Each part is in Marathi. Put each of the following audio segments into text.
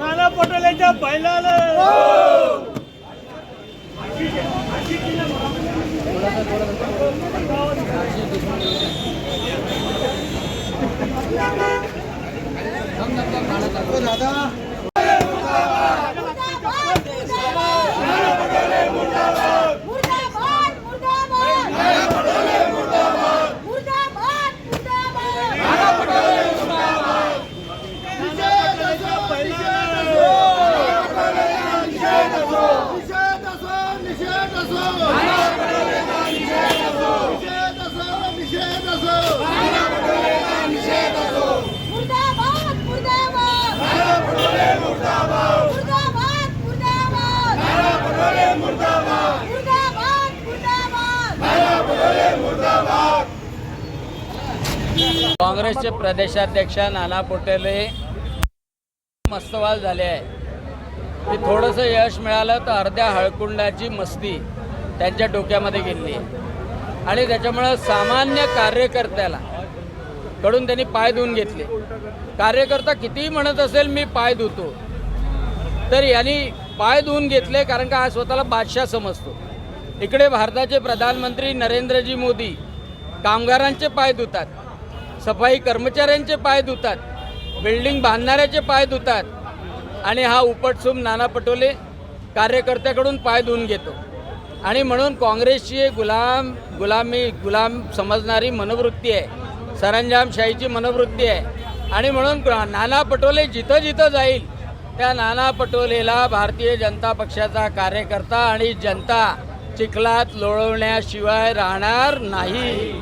नाना पटोलेच्या बैलाला दादा काँग्रेसचे प्रदेशाध्यक्ष नाना पटोले मस्तवाल झाले आहे. की थोडंसं यश मिळालं तर अर्ध्या हळकुंडाची मस्ती त्यांच्या डोक्यामध्ये गेली. आहे आणि त्याच्यामुळं सामान्य कार्यकर्त्याला कडून त्यांनी पाय धुवून घेतले. कार्यकर्ता कितीही म्हणत असेल मी पाय धुतो. तर यांनी पाय धुवून घेतले कारण का हा स्वतःला बादशाह समजतो. इकडे भारताचे प्रधानमंत्री नरेंद्रजी मोदी कामगारांचे पाय धुतात सफाई कर्मचाऱ्यांचे पाय धुतात बिल्डिंग बांधणाऱ्याचे पाय धुतात आणि हा उपटसूम नाना पटोले कार्यकर्त्याकडून पाय धुवून घेतो. आणि म्हणून काँग्रेसची गुलाम गुलामी गुलाम समजणारी मनोवृत्ती आहे. सरंजामशाहीची मनोवृत्ती आहे. आणि म्हणून नाना पटोले जिथं जिथं जाईल त्या नाना पटोलेला भारतीय जनता पक्षाचा कार्यकर्ता आणि जनता चिखलात लोळवण्याशिवाय राहणार नाही.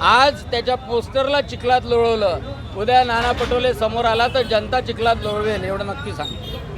आज त्याच्या पोस्टरला चिखलात लोळवलं. उद्या नाना पटोले समोर आला तर जनता चिखलात लोळवेल एवढं नक्की सांग